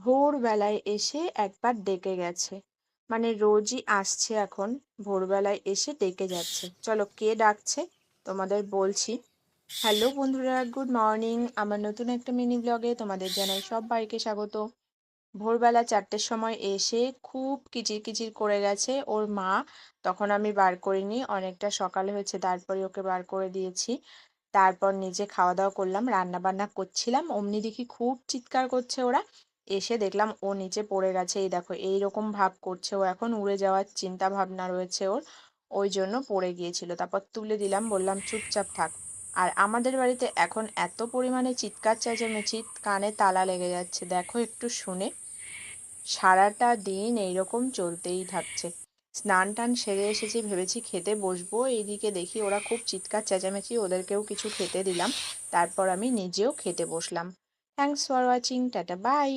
ভোরবেলায় এসে একবার ডেকে গেছে। মানে রোজই আসছে এখন, ভোরবেলায় এসে ডেকে যাচ্ছে। চলো কে ডাকছে? তোমাদের বলছি। হ্যালো বন্ধুরা গুড মর্নিং আমার নতুন একটা মিনি ব্লগে তোমাদের জানাই সব সবাইকে স্বাগত। ভোরবেলা চারটের সময় এসে খুব কিচির কিচির করে গেছে। ওর মা, তখন আমি বার করিনি, অনেকটা সকাল হয়েছে, তারপরে ওকে বার করে দিয়েছি। তারপর নিজে খাওয়া দাওয়া করলাম রান্না বান্না করছিলাম। অমনি দেখি খুব চিৎকার করছে ওরা। এসে দেখলাম ও নিচে পড়ে গেছে। এই দেখো এই রকম ভাব করছে ও। এখন উড়ে যাওয়ার চিন্তা ভাবনা রয়েছে ওর। ওই জন্য পড়ে গিয়েছিল। তারপর তুলে দিলাম, বললাম, চুপচাপ থাক। আর আমাদের বাড়িতে এখন এত পরিমাণে চিৎকার, চেঁচামেচি, কানে তালা লেগে যাচ্ছে। দেখো, একটু শুনে সারাটা দিন এইরকম চলতেই থাকছে। স্নান টান সেরে এসেছি, ভেবেছি খেতে বসবো। এইদিকে দেখি ওরা খুব চিৎকার, চেঁচামেচি, ওদেরকেও কিছু খেতে দিলাম। তারপর আমি নিজেও খেতে বসলাম। Thanks for watching tata bye